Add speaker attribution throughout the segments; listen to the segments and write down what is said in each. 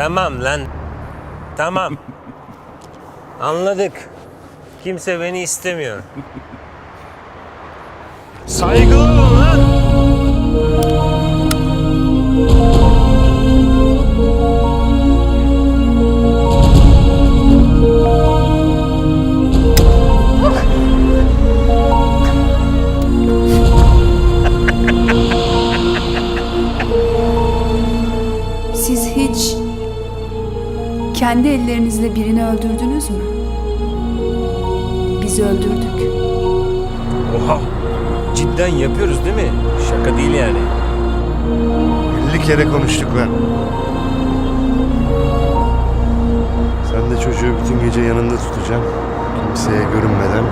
Speaker 1: Tamam lan. Tamam. Anladık. Kimse beni istemiyor. Saygılı
Speaker 2: kendi ellerinizle birini öldürdünüz mü? Biz öldürdük.
Speaker 1: Oha. Cidden yapıyoruz değil mi? Şaka değil yani.
Speaker 3: 50 kere konuştuk lan. Sen de çocuğu bütün gece yanında tutacaksın. Kimseye görünmeden.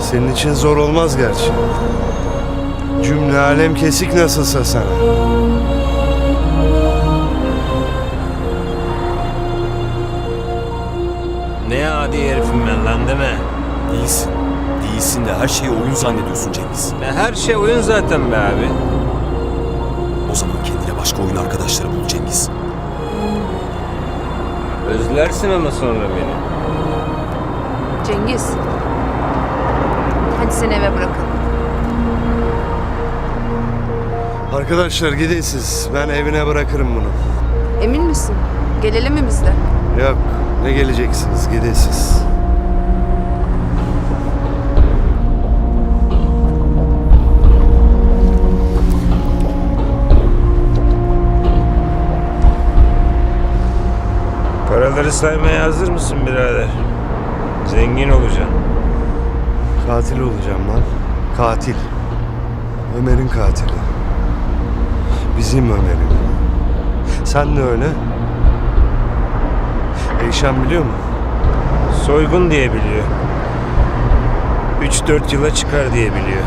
Speaker 3: Senin için zor olmaz gerçi. Cümle alem kesik nasılsa sana.
Speaker 1: Ne adi herifim ben lan değil mi?
Speaker 4: Değilsin. Değilsin de her şeyi oyun zannediyorsun Cengiz.
Speaker 1: Ya her şey oyun zaten be abi.
Speaker 4: O zaman kendine başka oyun arkadaşları bul Cengiz.
Speaker 1: Özlersin ama sonra beni.
Speaker 5: Cengiz. Hadi seni eve bırakalım.
Speaker 3: Arkadaşlar gidin siz. Ben evine bırakırım bunu.
Speaker 5: Emin misin? Gelelim mi biz de?
Speaker 3: Yok ne geleceksiniz gidin siz.
Speaker 1: Paraları saymaya hazır mısın birader? Zengin olacaksın.
Speaker 3: Katil olacağım lan. Katil. Ömer'in katili. Bizim Ömer'in. Sen de öyle. Eyşan biliyor mu?
Speaker 1: Soygun diye biliyor. 3-4 yıla çıkar diye biliyor.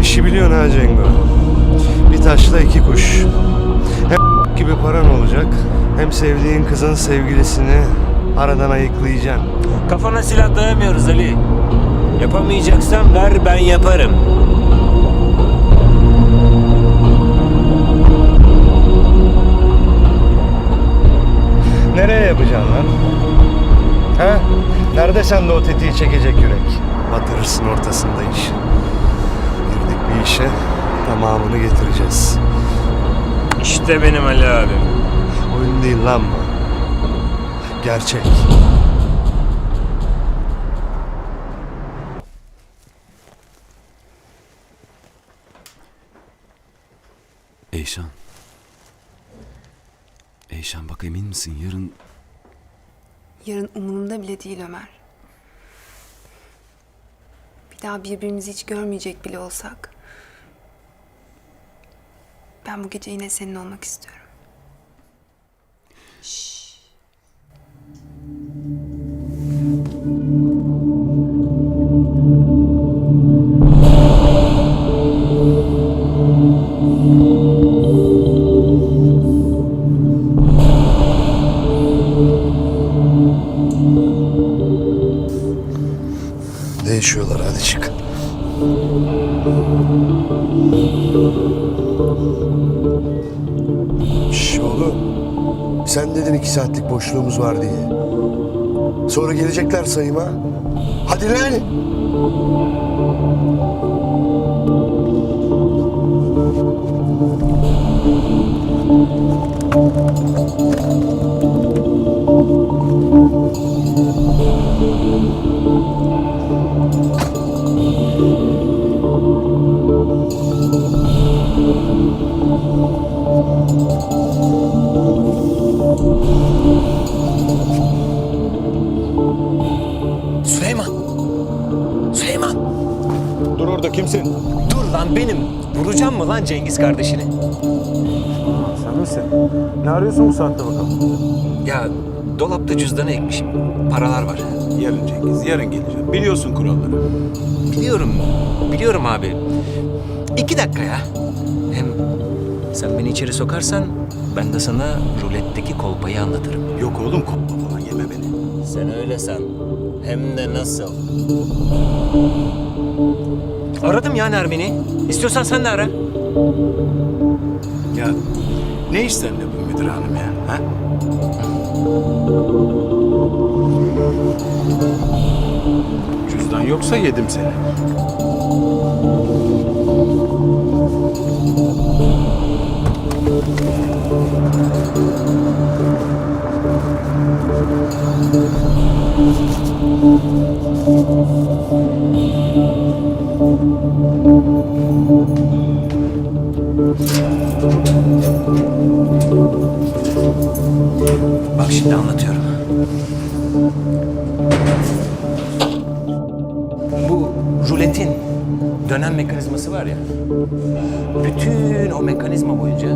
Speaker 3: İşi biliyorsun ha Cengo. Bir taşla iki kuş. Hem gibi paran olacak. Hem sevdiğin kızın sevgilisini aradan ayıklayacaksın.
Speaker 1: Kafana silah dayamıyoruz Ali. Yapamayacaksan ver ben yaparım.
Speaker 3: Nerede sende o tetiği çekecek yürek? Batırırsın ortasında iş. Girdik bir işe tamamını getireceğiz.
Speaker 1: İşte benim Ali abim.
Speaker 3: Oyun değil lan bu. Gerçek.
Speaker 4: Eyşan. Eyşan bak emin misin yarın
Speaker 2: Yarın umurumda bile değil Ömer. Daha birbirimizi hiç görmeyecek bile olsak. Ben bu gece yine senin olmak istiyorum.
Speaker 3: Değişiyorlar hadi çık. Şş oğlum. Sen dedin iki saatlik boşluğumuz var diye. Sonra gelecekler sayıma. Hadi lan.
Speaker 1: Süleyman.
Speaker 6: Kimsin?
Speaker 1: Dur lan benim. Vuracağım mı lan Cengiz kardeşini?
Speaker 6: Sen misin? Ne arıyorsun bu saatte bakalım?
Speaker 1: Ya dolapta cüzdanı ekmişim. Paralar var.
Speaker 6: Yarın Cengiz, yarın geleceğim. Biliyorsun kuralları.
Speaker 1: Biliyorum. Biliyorum abi. İki dakika ya. Hem sen beni içeri sokarsan ben de sana ruletteki kolpayı anlatırım.
Speaker 6: Yok oğlum kopma falan yeme beni.
Speaker 1: Sen öyle san. Hem de nasıl. Aradım ya Nermin'i. İstiyorsan sen de ara.
Speaker 7: Ya ne isterle bu müdür hanım ya? Ha? Cüzdan yoksa yedim seni.
Speaker 6: Bak şimdi anlatıyorum. Bu ruletin dönen mekanizması var ya. Bütün o mekanizma boyunca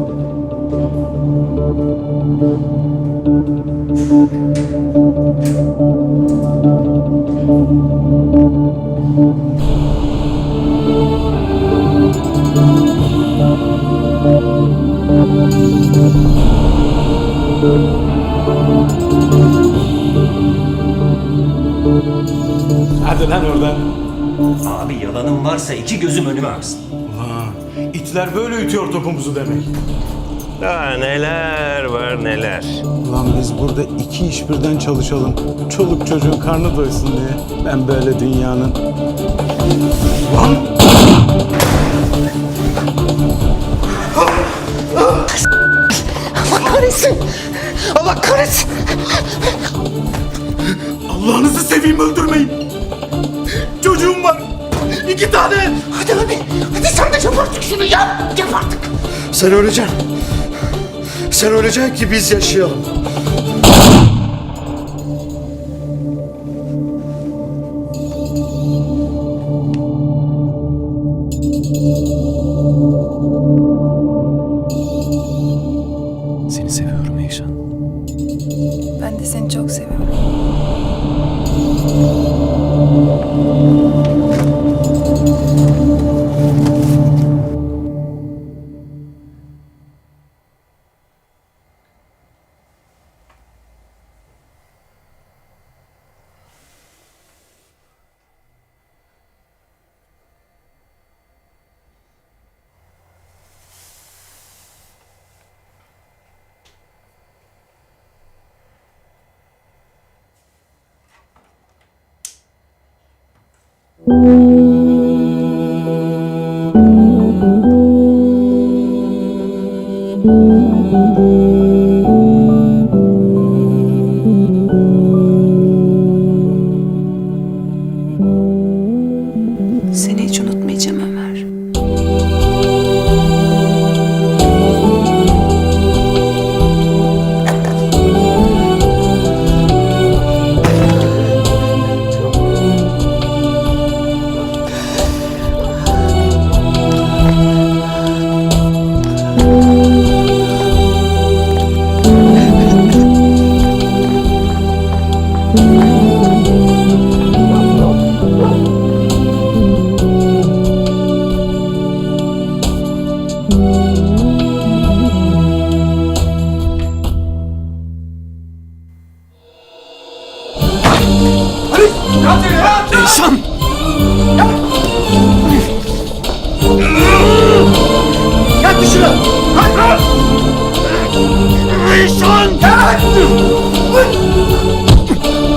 Speaker 7: Hadi lan oradan.
Speaker 6: Abi yalanın varsa iki gözüm önüme aksın.
Speaker 7: Ulan itler böyle ütüyor topumuzu demek.
Speaker 1: Daha neler var neler.
Speaker 7: Ulan biz burada iki iş birden çalışalım. Çoluk çocuğun karnı doysun diye. Ben böyle dünyanın... Lan!
Speaker 2: Allah kahretsin. Allah kahretsin.
Speaker 7: Allah'ınızı seveyim öldürmeyin. İki tane.
Speaker 2: Hadi hadi. Hadi sen de yap artık şunu yap. Yap artık.
Speaker 3: Sen öleceksin. Sen öleceksin ki biz yaşayalım.
Speaker 6: Seni Eyşan!
Speaker 2: Gel dışarı. Hadi. İnsan gel.